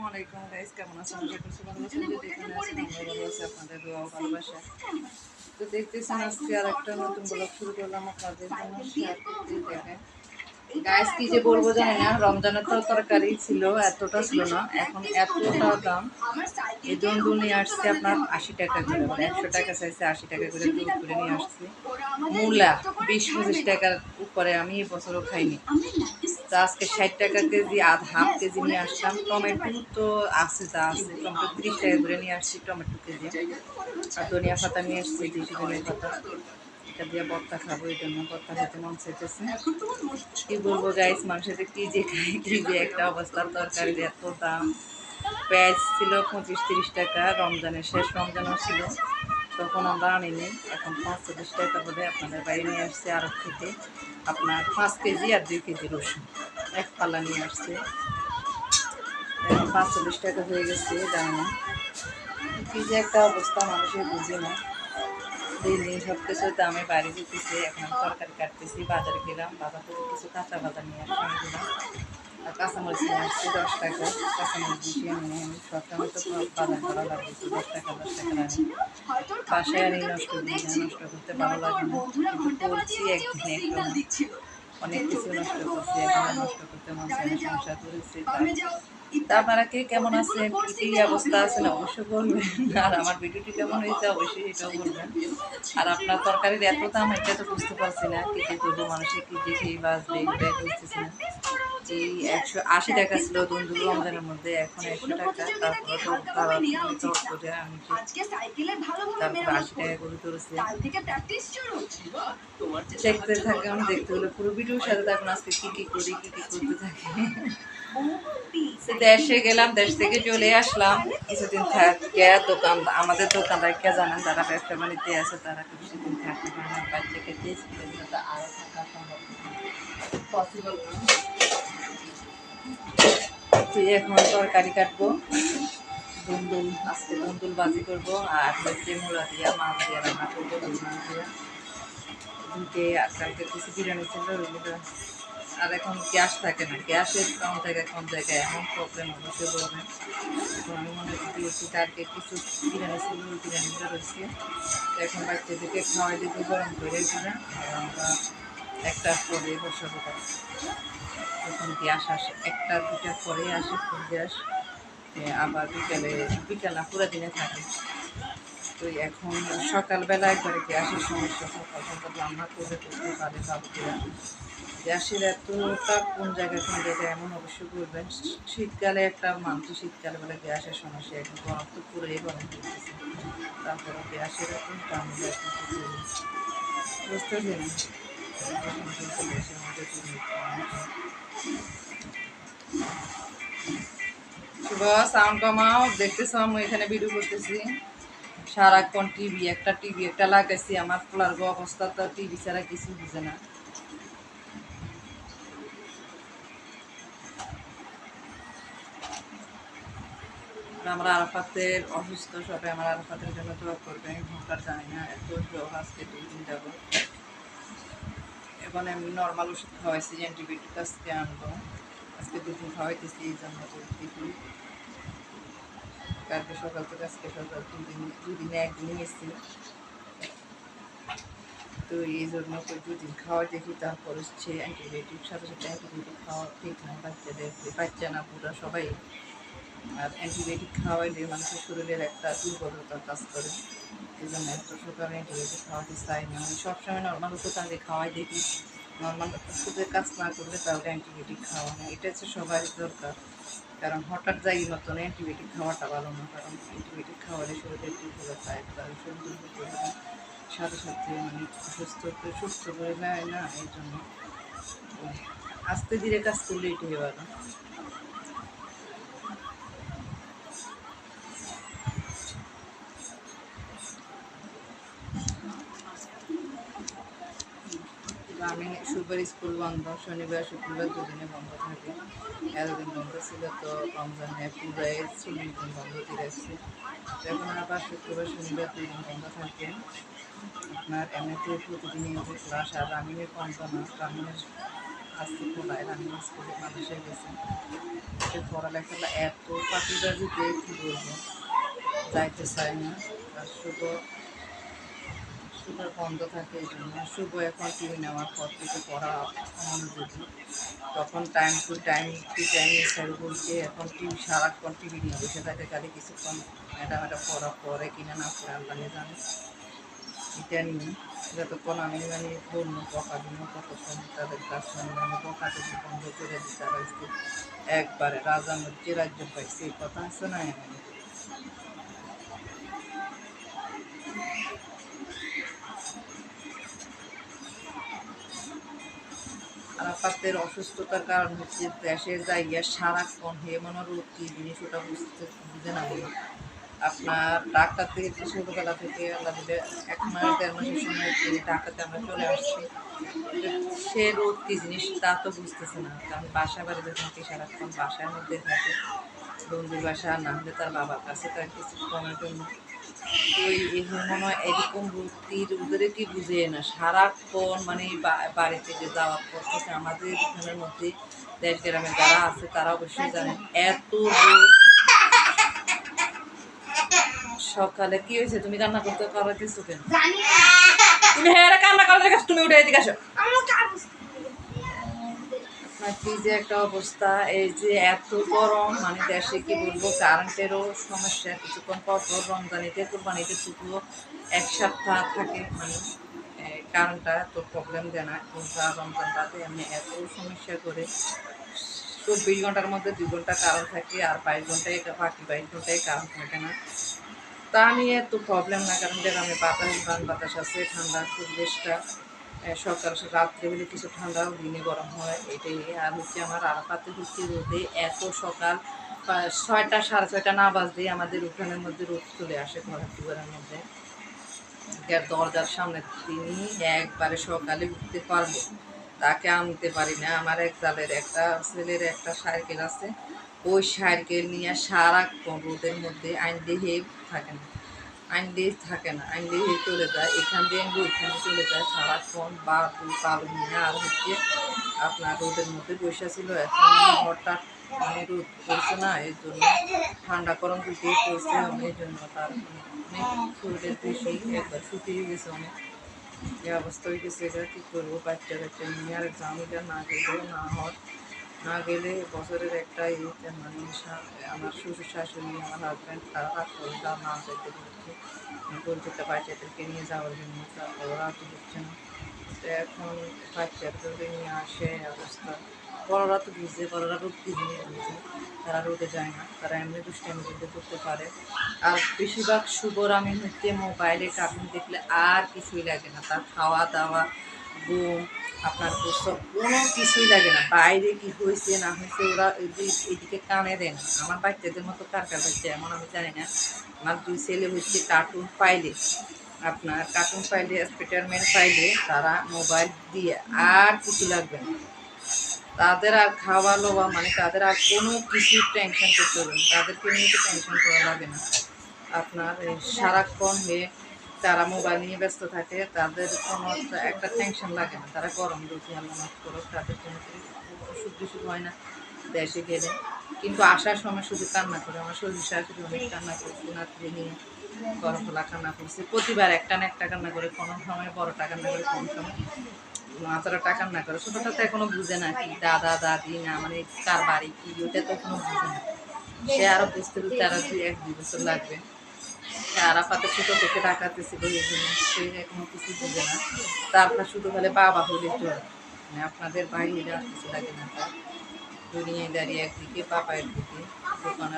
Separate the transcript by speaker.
Speaker 1: আসসালামু গাইস কেমন আছেন? আশা আপনাদের দোয়া ভালোবাসা। তো দেখতেছেন আজকে আর একটা নতুন ব্লগ শুরু করলাম আপনাদের জন্য করতে দেখেন। গাইস কি যে বলব জানি না, রমজানের তো তরকারি ছিল, এতটা ছিল না। এখন এতটা দাম। এই দন্দুল নিয়ে আসছে আপনার আশি টাকা করে মানে একশো টাকা চাইছে আশি টাকা করে দুধ করে নিয়ে আসছে। মূলা, বিশ পঁচিশ টাকার উপরে আমি বছরও খাইনি। তো আজকে ষাট টাকা কেজি, আধ হাফ কেজি নিয়ে আসলাম। টমেটো তো আছে, যা আছে। টমেটো তিরিশ টাকা করে নিয়ে আসছি, টমেটো কেজি। আর ধনিয়া পাতা নিয়ে আসছি দেশি ধনিয়া পাতা। এটা দিয়ে বর্তা খাব, এই জন্য বর্তা খেতে মন চাইতেছে। কি বলব গাইস মানুষের যে কি যে খায়, কি যে একটা অবস্থা তরকারির এত দাম। পেঁয়াজ ছিল পঁচিশ, তিরিশ টাকা, রমজানের শেষ রমজানও ছিল তখন আমরা আনিনি। এখন পাঁচ চল্লিশ টাকা বলে আপনাদের বাড়ি নিয়ে আসছে আরব থেকে। আপনার পাঁচ কেজি আর দুই কেজি রসুন। এক পাল্লা নিয়ে আসছে। এখন পাঁচ চল্লিশ টাকা হয়ে গেছে না কি যে একটা অবস্থা, মানুষের বুঝি না। দিন দিন সব কিছুর দামে বাড়ি যেতেছে এখন তরকারি কাটতেছি, বাজারে গেলাম, বাজার থেকে কিছু কাঁচা বাজার নিয়ে আসলাম। আর কাঁচামরিচ নিয়ে আসছি, দশ আমি সবসময় তো করা লাগছে দশ টাকা আনি নষ্ট করি নষ্ট করতে ভালো লাগে না। কিন্তু করছি একদিনে অনেক কিছু নষ্ট করছি, এখন নষ্ট করতে মন সংসার করেছি আপনারা কে কেমন আছেন কি কি অবস্থা আছেন অবশ্যই বলবেন। আর আমার ভিডিওটি কেমন হয়েছে? অবশ্যই এটাও বলবেন। আর আপনার তরকারির এত দাম, এটা তো বুঝতে পারছি না। কি যে করব মানুষের কি যে খেয়ে বাঁচবে এটাই বুঝতেছি না। এই একশো আশি টাকা ছিল দুন্দু রমজানের মধ্যে, এখন একশো টাকা। তারপরে তো করে আমি তারপর আশি টাকা করে তুলেছি দেখতে থাকে, আমি দেখতে হলে পুরো ভিডিওর সাথে থাকুন। আজকে কি কি করি, কি কি করতে থাকি। দেশে গেলাম, দেশ থেকে চলে আসলাম। কিছুদিন থাকে দোকান, আমাদের দোকানদার কে জানেন তারা ব্যবসা বাণিজ্যে আছে, তারা কিছুদিন থাকতে পারে না বাচ্চাকে এখন তরকারি কাটবো, দুন্দুল, আজকে দুন্দুল বাজি করব, আর হচ্ছে মুড়া দিয়া, মাছ দিয়ে রান্না করব মাছ দিয়ে। আর কিছু বিরিয়ানি ছিল ওইগুলো আর এখন গ্যাস থাকে না। গ্যাসের কম জায়গায় কম জায়গায় এমন প্রবলেম অবশ্যই বলবেন এখন আমি মনে করছি কালকে কিছু বিরিয়ানি ওই বিরিয়ানিটা রয়েছে। তো এখন বাচ্চাদেরকে খাওয়াই দিতে গরম করে আর আমরা একটা পরে বসাবো তখন গ্যাস আসে, একটা, দুটা পরে আসে গ্যাস। আবার বিকালে, বিকাল না, পুরো দিনে থাকে। তো এখন সকালবেলা একবারে গ্যাসের সমস্যা, সকাল সকাল রান্না করে করতে পারে বাবুরা। গ্যাসের এতটা কোন জায়গায় কোন জায়গায় এমন অবশ্যই করবেন, শীতকালে একটা মানুষ শীতকালে বলে গ্যাসের সমস্যা এখন গরম তো পুরোই গরম করতেছে তারপরে গ্যাসের এত দাম হলে এখন কি করব? বুঝতেছি না গ্যাসের মধ্যে চলে শুভ সাউন্ড কমাও, দেখতেছ আমি এখানে ভিডিও করতেছি। সারাক্ষণ টিভি, একটা টিভি, একটা লাগাইছি, আমার পোলার অবস্থা তো টিভি ছাড়া কিছু বুঝে না। আমরা আরাফাতের অসুস্থ সবে, আমার আরাফাতের জন্য দোয়া করবে, আমি ভোটার জানি না, এত জ্বর আজকে দুই দিন যাব। এখন আমি নর্মাল ওষুধ খাওয়াইছি অ্যান্টিবায়োটিক আজকে আনব। আজকে দুদিন খাওয়াইতেছি, এই জন্য কালকে সকাল থেকে আজকে সকাল দুদিন দুদিনে একদিন এসেছি। তো এই জন্য দুদিন খাওয়া দেখি, তারপর হচ্ছে অ্যান্টিবায়োটিক সাথে সাথে অ্যান্টিবায়োটিক খাওয়া ঠিক না, বাচ্চাদের বাচ্চা না পুরা সবাই। আর অ্যান্টিবায়োটিক খাওয়াইলে মানুষের শরীরের একটা দুর্বলতা কাজ করে। এই জন্য এত সকালে অ্যান্টিবায়োটিক খাওয়াতে চাই না। আমি সবসময় নর্মাল ওষুধ আগে খাওয়াই দেখি। নর্মাল ওষুধের কাজ না করলে তাহলে অ্যান্টিবায়োটিক খাওয়ানো এটা হচ্ছে সবারই দরকার। কারণ হঠাৎ যাই মতন অ্যান্টিবায়োটিক খাওয়াটা ভালো না, কারণ অ্যান্টিবায়োটিক খাওয়ালে শরীরের দুর্বলতা একবারে শরীর দুর্বল। সাথে সাথে মানে সুস্থ সুস্থ করে নেয় না, এই জন্য আস্তে ধীরে কাজ করলে এটাই ভালো আমি শুক্রবার স্কুল বন্ধ, শনিবার, শুক্রবার দুদিনে বন্ধ থাকে। এতদিন বন্ধ ছিল তো রমজানে পুরাই চল্লিশ দিন বন্ধ দিয়ে আসছে। এখন আবার শুক্রবার, শনিবার দুই দিন বন্ধ থাকে। আপনার এমনিতে প্রতিদিনই হচ্ছে ক্লাস আর রানিংয়ের কম না রানিংয়ের আসতে খোলায় রানী স্কুলে মানুষে গেছে। সে পড়ালেখাটা এত পাখিবাজিতে কী বলব? যাইতে চায় না। আর শুভ শুভর বন্ধ থাকে, এই জন্য শুভ এখন টিভি নেওয়ার পর থেকে পড়া মনোযোগী তখন time to time to time sir বলছে, এখন টিভি, সারাক্ষণ টিভি নিয়ে বসে থাকে, খালি কিছুক্ষণ ম্যাডাম এটা পড়া পড়ে কিনা না পড়ে আল্লাহ জানে। এটা নিয়ে যতক্ষণ আমি মানে বলব বকা দিব ততক্ষণ তাদের কাজ মানে বকা থেকে বন্ধ করে দিই তারা একবারে রাজা মধ্যে রাজ্য পাইছে, এই কথা আছে না আরাফাতের অসুস্থতার কারণ হচ্ছে দেশের জায়গা সারাক্ষণ হে মনে রোগ কি জিনিস ওটা বুঝতে বুঝে না বলি। আপনার ডাক্তার থেকে ছোটোবেলা থেকে আল্লাহ দিলে এক মাস, দেড় মাসের সময় তিনি ডাক্তারতে আমরা চলে আসছি। সে রোগ কী জিনিস তা তো বুঝতেছে না। কারণ বাসা বাড়ি যখন কি সারাক্ষণ বাসার মধ্যে থাকে। বন্ধুর বাসা না হলে তার বাবার কাছে তার কিছু কমের জন্য মনে হয় এরকম ভর্তির ওদের কি বুঝে না। সারাক্ষণ মানে বা- বাড়িতে যে যাওয়া করতেছে আমাদের এখানের মধ্যে দেশ গ্রামে যারা আছে তারা অবশ্যই জানেন এত সকালে কি হয়েছে? তুমি কান্না করতে করাতেছো কেন?
Speaker 2: জানি
Speaker 1: তুমি হ্যাঁ কান্না করতে গেছো তুমি উঠে এদিকে আসো। কি যে একটা অবস্থা, এই যে এত গরম মানে দেশে কি বলব কারেন্টেরও সমস্যা, কিছুক্ষণ পর পর রমজানিতে কোরবানিতে টুকুও এক সপ্তাহ থাকে মানে কারেন্টটা এত প্রবলেম দেয় না রোজা রমজান রাতে এমনি এত সমস্যা করে, চব্বিশ ঘণ্টার মধ্যে দুই ঘণ্টা কারণ থাকে, আর বাইশ ঘন্টায় এটা, বাকি বাইশ ঘন্টায় কারণ থাকে না। তা নিয়ে তো প্রবলেম না, কারণ গ্রামে বাতাস, বান বাতাস আছে ঠান্ডা পরিবেশটা সকাল রাত্রে বেলে কিছু ঠান্ডা দিনে গরম হয়, এটাই। আর হচ্ছে আমার আরাফাতে হচ্ছে রোদে এত সকাল ছয়টা, সাড়ে ছয়টা না বাজতেই আমাদের উঠানের মধ্যে রোদ চলে আসে ঘরের দুয়ারের মধ্যে। দরজার সামনে তিনি একবারে সকালে উঠতে পারব, তাকে আনতে পারি না। আমার এক জালের একটা ছেলের একটা সাইকেল আছে, ওই সাইকেল নিয়ে সারাক্ষণ রোদের মধ্যে আইন দিয়ে থাকে না দিয়ে থাকে না দিয়ে চলে যায়। এখান দিয়ে আইন ওইখানে চলে যায়। সারাক্ষণ বা দুই পালু নিয়ে আর হচ্ছে আপনার রোদের মধ্যে বসে ছিল। এখন হঠাৎ মানে রোদ পড়ছে না, এই জন্য ঠান্ডা গরম দুটোই পড়ছে। এই জন্য তার অনেক শরীরের বেশি একবার শুকিয়ে গেছে, অনেক এই অবস্থা হয়ে গেছে। এটা কী করব? বাচ্চা কাচ্চা নিয়ে আর জামিটা না গেলেও না হয় না গেলে বছরের একটা এই মানে আমার শ্বশুর শাশুড়ি, আমার হাজব্যান্ড তারা কাজ করে তারা না যেতে বলছে বলতে বাচ্চাদেরকে নিয়ে যাওয়ার জন্য ওরা তো দিচ্ছে না। তো এখন বাচ্চাদেরকে নিয়ে আসে অবস্থা। বড়রা তো বুঝছে বড়রা রোদ কি জিনিস বুঝছে তারা রোদে যায় না, তারা এমনি দুষ্টামি করতে করতে পারে। আর বেশিরভাগ শুভর আমি হচ্ছে মোবাইলে কার্টুন দেখলে আর কিছুই লাগে না। তার খাওয়া দাওয়া ঘুম, আপনার প্রসব, কোনো কিছুই লাগে না। বাইরে কি হয়েছে না হয়েছে ওরা এদি- এদিকে কানে দেয় না। আমার বাচ্চাদের মতো কার কার বাচ্চা, এমন আমি জানি না। আমার দুই ছেলে হচ্ছে কার্টুন পাইলে আপনার কার্টুন পাইলে স্পিটারম্যান পাইলে তারা মোবাইল দিয়ে আর কিছু লাগবে না। তাদের আর খাওয়া লওয়া মানে তাদের আর কোনো কিছু টেনশন করতে হবে না। তাদেরকে নিয়ে টেনশন করা লাগে না। আপনার সারাক্ষণ হয়ে তারা মোবাইল নিয়ে ব্যস্ত থাকে, তাদের কোনো একটা- টেনশন লাগে না। তারা গরম রুটি আল্লাহ মাফ করো তাদের কোনো অসুখ বিসুখ হয় না, দেশে গেলে। কিন্তু আসার সময় শুধু কান্না করে, আমার শরীর শাশুড়ি অনেক কান্না করছে নাতনি নিয়ে গরম খোলা কান্না করছে। প্রতিবার একটা না একটা কান্না করে, কোনো সময় বড়টা কান্না করে, কোনো সময় মাথাটা কান্না করে। ছোটোটা তো এখনও বুঝে না কি দাদা, দাদি না মানে কার বাড়ি কি, ওটা তো এখনও বুঝে না। সে আরও বুঝতে বুঝতে আরও দুই এক দুই বছর লাগবে। আরাফাতে ছোটো থেকে ডাকাতেছিল এই জন্য সে এখনও কিছু বুঝে না। তারপর শুধু বলে বাবা হলে চলে। মানে আপনাদের বাইরে আর কিছু লাগে না তার। দুনিয়ায় দাঁড়িয়ে একদিকে, বাবা একদিকে। দোকানের